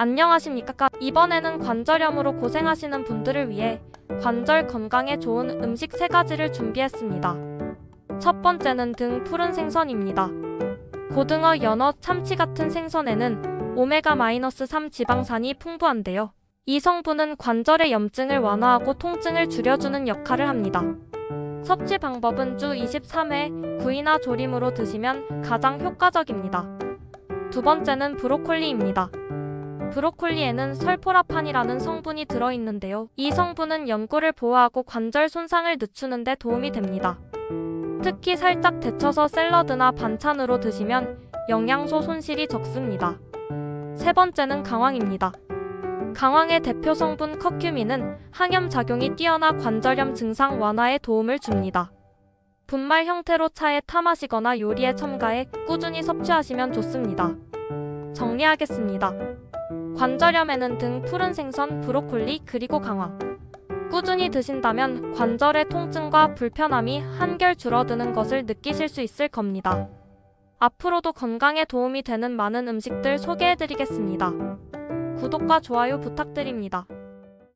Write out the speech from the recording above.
안녕하십니까? 이번에는 관절염으로 고생하시는 분들을 위해 관절 건강에 좋은 음식 세 가지를 준비했습니다. 첫 번째는 등 푸른 생선입니다. 고등어, 연어, 참치 같은 생선에는 오메가-3 지방산이 풍부한데요. 이 성분은 관절의 염증을 완화하고 통증을 줄여주는 역할을 합니다. 섭취 방법은 주 23회 구이나 조림으로 드시면 가장 효과적입니다. 두 번째는 브로콜리입니다. 브로콜리에는 설포라판이라는 성분이 들어있는데요. 이 성분은 연골을 보호하고 관절 손상을 늦추는 데 도움이 됩니다. 특히 살짝 데쳐서 샐러드나 반찬으로 드시면 영양소 손실이 적습니다. 세 번째는 강황입니다. 강황의 대표 성분 커큐민은 항염 작용이 뛰어나 관절염 증상 완화에 도움을 줍니다. 분말 형태로 차에 타 마시거나 요리에 첨가해 꾸준히 섭취하시면 좋습니다. 정리하겠습니다. 관절염에는 등 푸른 생선, 브로콜리, 그리고 강황. 꾸준히 드신다면 관절의 통증과 불편함이 한결 줄어드는 것을 느끼실 수 있을 겁니다. 앞으로도 건강에 도움이 되는 많은 음식들 소개해드리겠습니다. 구독과 좋아요 부탁드립니다.